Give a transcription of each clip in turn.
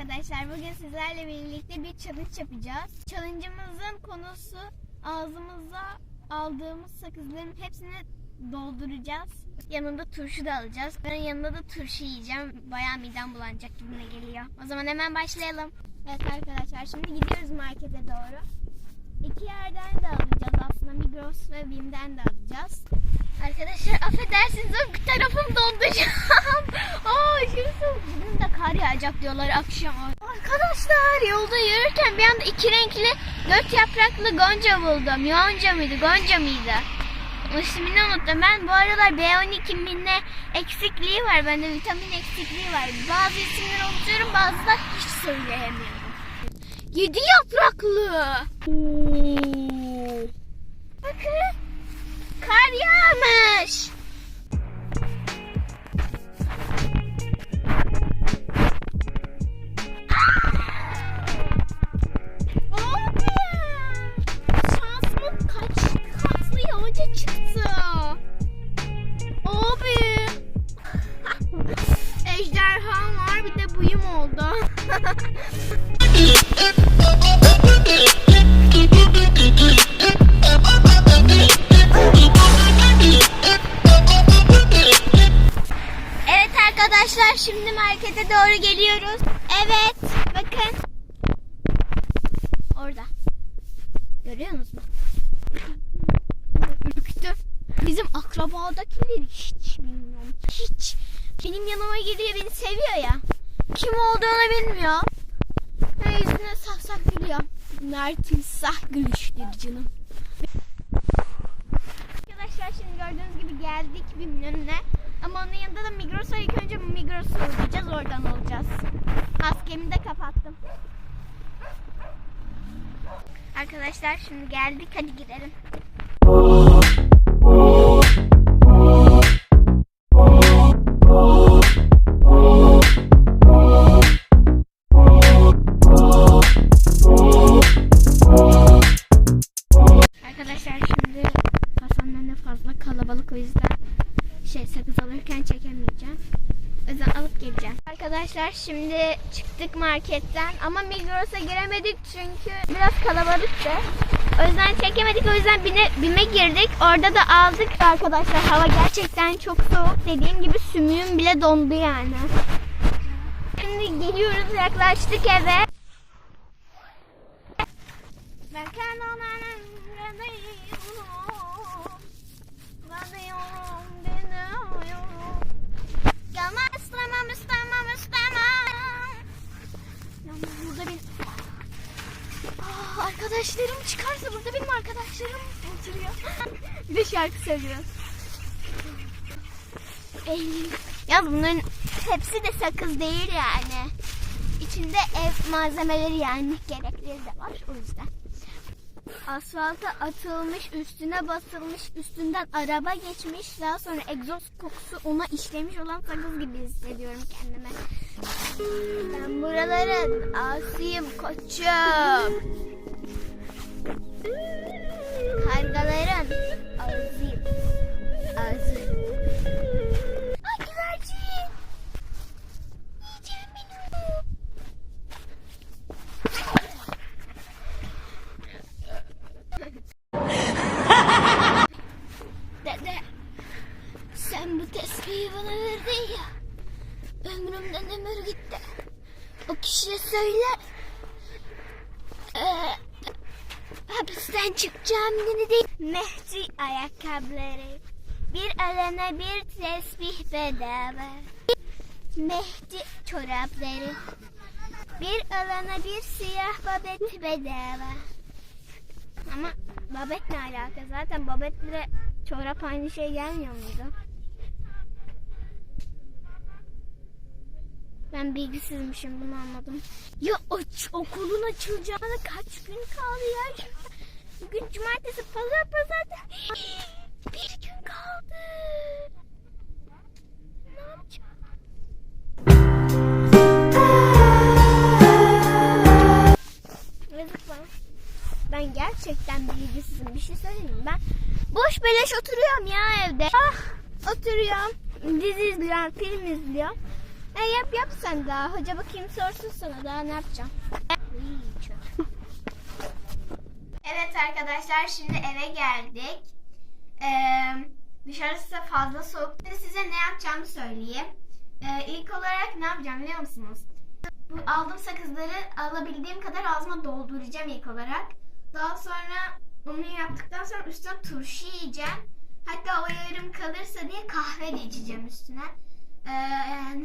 arkadaşlar. Bugün sizlerle birlikte bir challenge yapacağız. Challenge'ımızın konusu ağzımıza aldığımız sakızların hepsini dolduracağız. Yanında turşu da alacağız. Ben yanında da turşu yiyeceğim. Bayağı midem bulanacak gibime geliyor. O zaman hemen başlayalım. Evet arkadaşlar şimdi gidiyoruz markete doğru. İki yerden de alacağız aslında. Migros ve Bim'den de alacağız. Arkadaşlar affedersiniz bir tarafım donacağım. Aa aşırı soğuk. Bugün de kar yağacak diyorlar akşam. Arkadaşlar yolda yürürken bir anda iki renkli dört yapraklı gonca buldum. Yonca mıydı gonca mıydı? İsmini unuttum. Ben bu aralar B12 minne eksikliği var. Bende vitamin eksikliği var. Bazı isimleri unutuyorum bazı da hiç söyleyemiyorum. Yedi yapraklı. Bakın. Kar yağmış. Ejderham var bir de buyum oldu. Evet arkadaşlar şimdi markete doğru geliyoruz. Evet bakın. Orada. Görüyor musunuz? Ürktü. Bizim akrabadakileri hiç bilmiyorum. Hiç. Benim yanıma geliyor beni seviyor ya. Kim olduğunu bilmiyor. Ve yüzüne sak sak gülüyor. Bunlar timsah gülüşleri canım. Arkadaşlar şimdi gördüğünüz gibi geldik BİM'in önüne. Ama onun yanında da Migros'a ilk önce Migros'a uğrayacağız oradan olacağız. Maskemi de kapattım. Arkadaşlar şimdi geldik hadi girelim. Kalabalık o yüzden şey sakız alırken çekemeyeceğim. O yüzden alıp geleceğim. Arkadaşlar şimdi çıktık marketten ama Migros'a giremedik çünkü biraz kalabalıktı. O yüzden çekemedik. O yüzden bine, bime girdik. Orada da aldık. Arkadaşlar hava gerçekten çok soğuk. Dediğim gibi sümüğüm bile dondu yani. Şimdi geliyoruz yaklaştık eve. Arkadaşlarım çıkarsa burada benim arkadaşlarım oturuyor. bir de şarkı söylüyor. Ey. Ya bunların hepsi de sakız değil yani. İçinde ev malzemeleri yani gerekleri de var o yüzden. Asfalta atılmış, üstüne basılmış, üstünden araba geçmiş. Daha sonra egzoz kokusu ona işlemiş olan sakız gibi hissediyorum kendime. Ben buraların asıyım koçum. Ayakkabıları. Bir alana bir tesbih bedava. Mehdi çorapları. Bir alana bir siyah babet bedava. Ama babet ne alaka? Zaten babetle çorap aynı şey gelmiyor muydu? Ben bilgisizmişim bunu anladım. Ya aç, okulun açılacağına kaç gün kaldı ya? Bugün cumartesi, pazar, pazar. Bir gün kaldı. Ne yapacağım? Bana. Ben gerçekten bilgisizim. Bir şey söyleyeyim mi? Ben boş beleş oturuyorum ya evde. Ah, oturuyorum. Dizi izliyorum, film izliyorum. E yap yap sen daha. Hoca bakayım sorsun sana daha ne yapacağım. Evet arkadaşlar şimdi eve geldik. Ee, dışarısı fazla soğuk. Şimdi size ne yapacağımı söyleyeyim. Ee, ilk olarak ne yapacağım biliyor musunuz? Bu aldığım sakızları alabildiğim kadar ağzıma dolduracağım ilk olarak. Daha sonra bunu yaptıktan sonra üstüne turşu yiyeceğim. Hatta o yarım kalırsa diye kahve de içeceğim üstüne. Ee,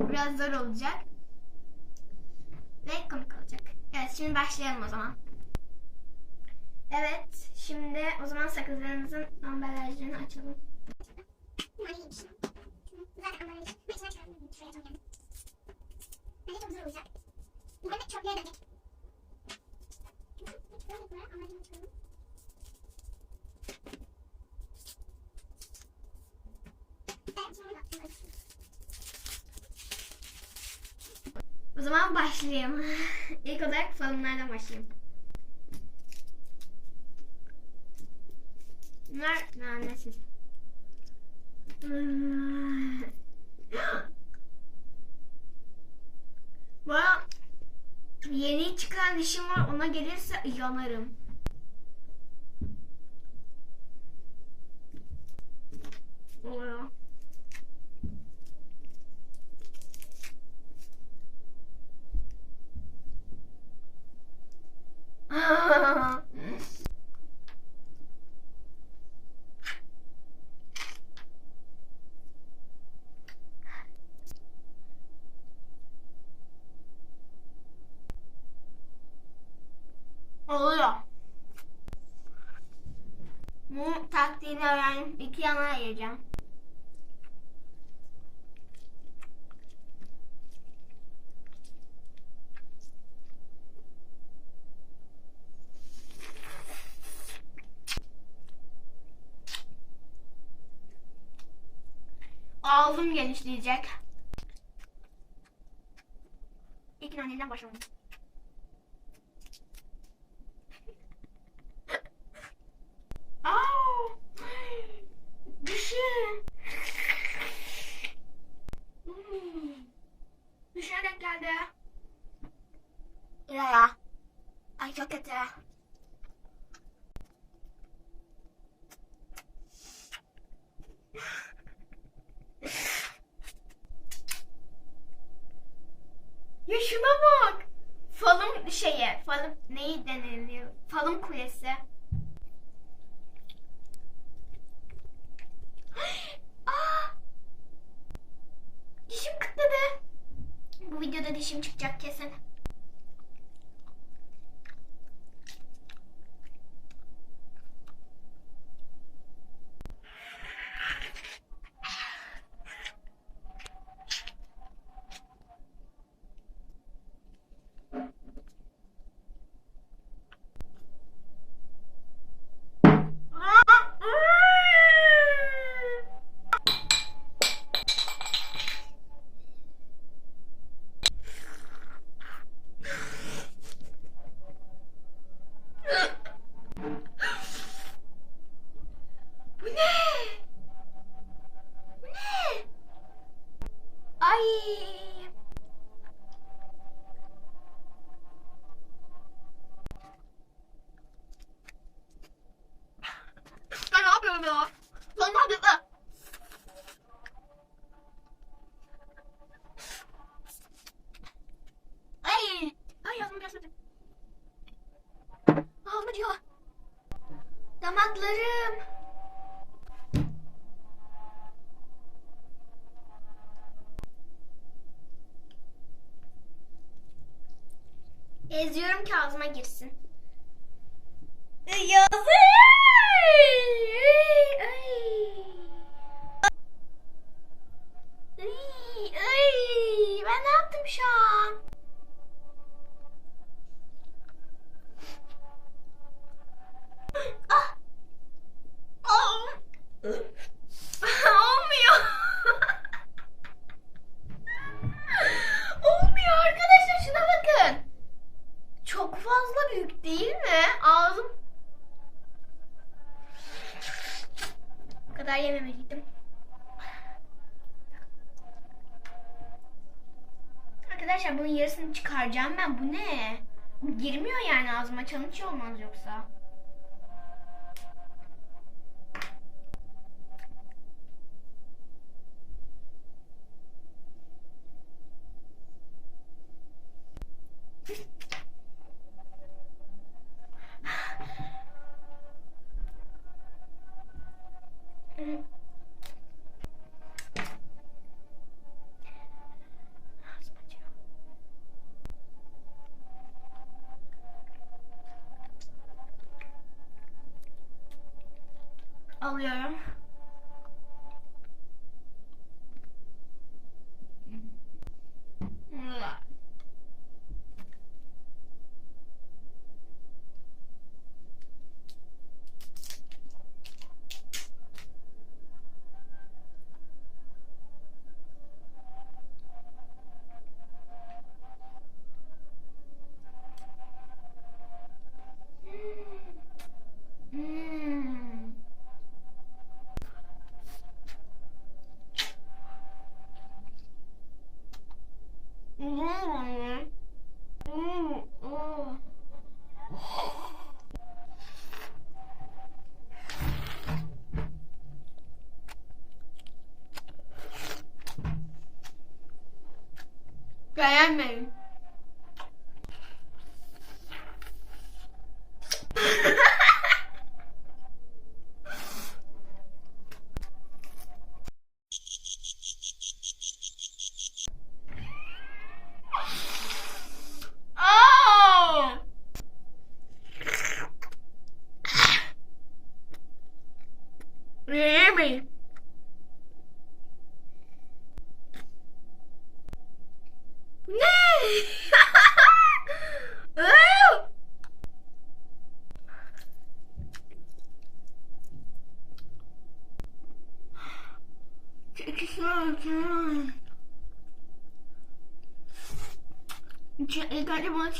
biraz zor olacak. Ve komik olacak. Evet şimdi başlayalım o zaman. Evet şimdi o zaman sakızlarımızın ambalajlarını açalım. O zaman başlayayım. İlk olarak falımlardan başlayayım. Bunlar nanesiz. Bu yeni çıkan dişim var ona gelirse yanarım. Oluyor. Oluyor. Ağzım genişleyecek. İlk naneden başlayalım. Aa! Dişim. Hmm. Dişine denk geldi. Ya. Ay çok kötü. Ya şuna bak. Falım şeye, falım neyi deniliyor? Falım kulesi. Aa! Dişim kıtladı. Bu videoda dişim çıkacak kesin. Bu ne? Bu ne? Ay. Ben ne yapıyorum ya? Ben ne yapıyorum? Ay. Ay yazma biraz hadi. Aa, acıyor. Damaklarım. Ağzıma girsin. Yazık. Ben ne yaptım şu an? Ah. Ah. Olmuyor. Olmuyor arkadaşlar şuna bakın. Çok fazla büyük değil mi? Ağzım Bu kadar yememeliydim. Arkadaşlar bunun yarısını çıkaracağım ben. Bu ne? Girmiyor yani ağzıma. Challenge olmaz yoksa. Yeah. lemon. Yummy.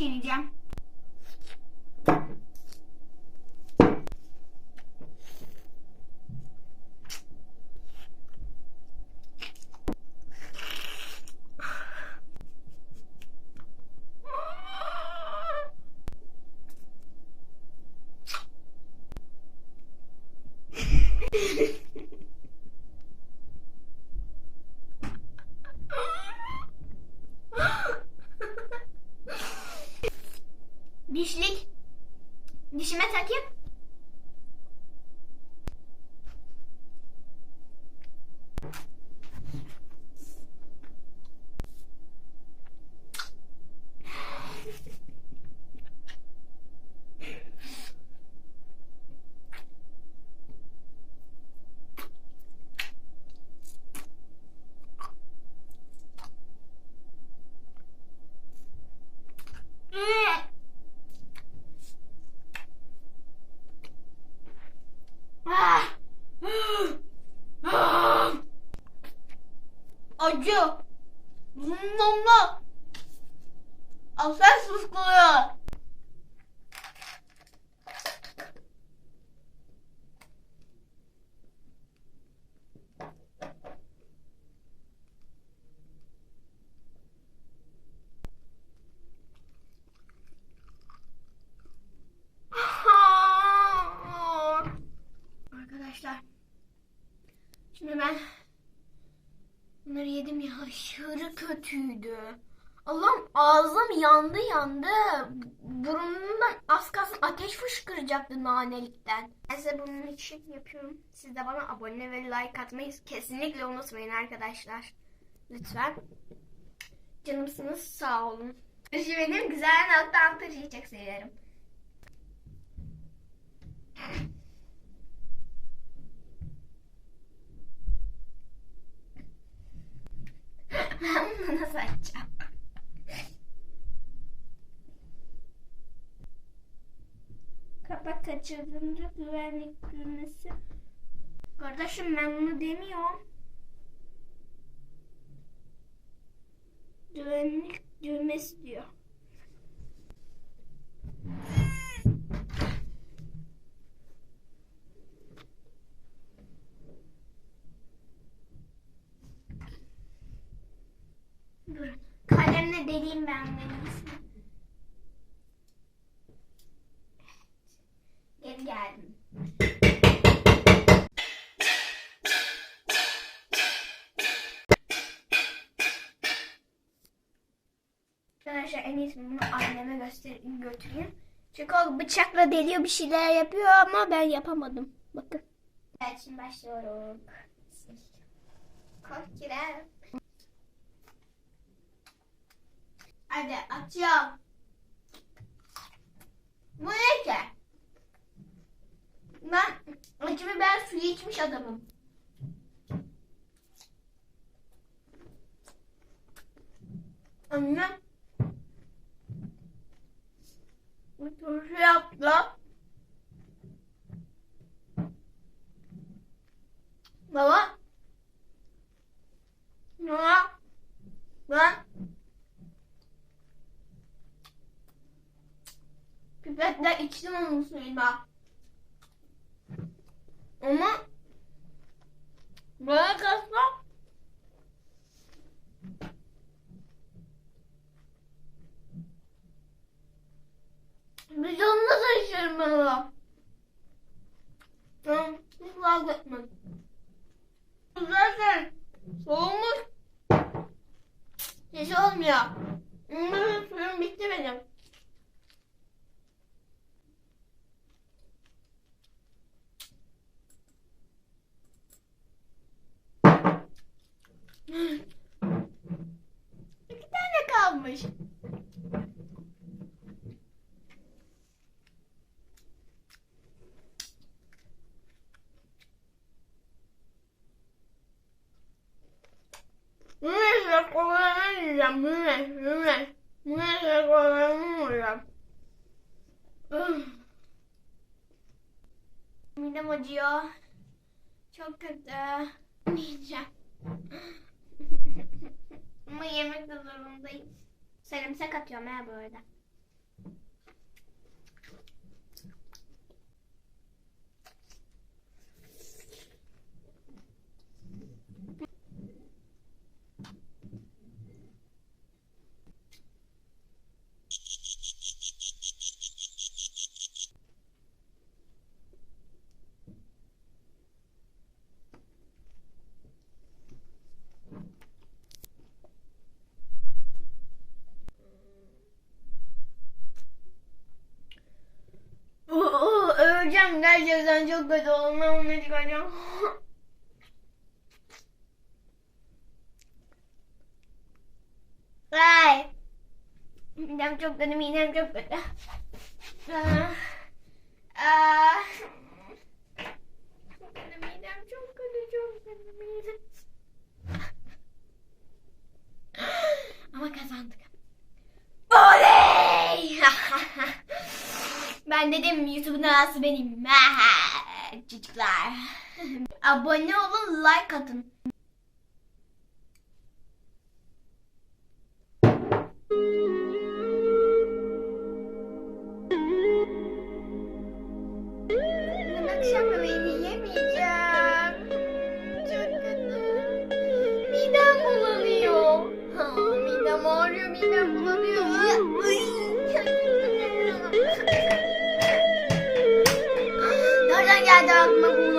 Önce bunu çiğneyeceğim. Dişlik. Dişime takayım. Ah! Ah! Acı. Bununla. Asel sıskılıyor. Arkadaşlar. Şimdi ben aşırı kötüydü. Allah'ım ağzım yandı yandı. Burnumdan az kalsın ateş fışkıracaktı nanelikten. Ben size bunun için yapıyorum. Siz de bana abone ve like atmayı kesinlikle unutmayın arkadaşlar. Lütfen. Canımsınız sağ olun. Şu benim güzel nokta antırıyı çok severim. Ben bunu nasıl açacağım? Kapak kaçırdığımda güvenlik düğmesi. Kardeşim ben bunu demiyorum. Güvenlik düğmesi diyor. Kalemle deleyim ben en iyisi. Geldim. Arkadaşlar en iyisi bunu anneme göstereyim, götüreyim. Çünkü o bıçakla deliyor bir şeyler yapıyor ama ben yapamadım. Bakın. Evet şimdi başlıyorum. Koş Kirem. Hadi atıyorum. Bu ne ki? Ben acı biber suyu içmiş adamım. Annem turşu yaptı. Baba. Baba. Ben pipetle içtim onun suyunu. Ama bana kalsa Vicdanına taşıyorum ben onu. Ben hiç vazgeçmem. Zaten soğumuş. Hiç olmuyor. Hmm, suyum bitti benim. İki tane kalmış. Neyse kolayını yiyeceğim. Neyse, neyse. Neyse kolayını yiyeceğim. Üf. Midem acıyor. Çok kötü. Yiyeceğim. Ama yemek de zorundayım. Sarımsak atıyorum ha bu arada. Öleceğim gerçekten çok kötü oldum. Ben bunu çıkaracağım. Ay. Midem çok kötü, midem çok kötü. Ah. Ah. Çok kötü, midem çok. Ama kazandık. Oley! Ben dedim YouTube'un arası benim. Çocuklar. Abone olun, like atın. Akşam yemeğini yemeyeceğim. Çok kötü. Midem bulanıyor. Ha, midem ağrıyor, midem bulanıyor. Ay,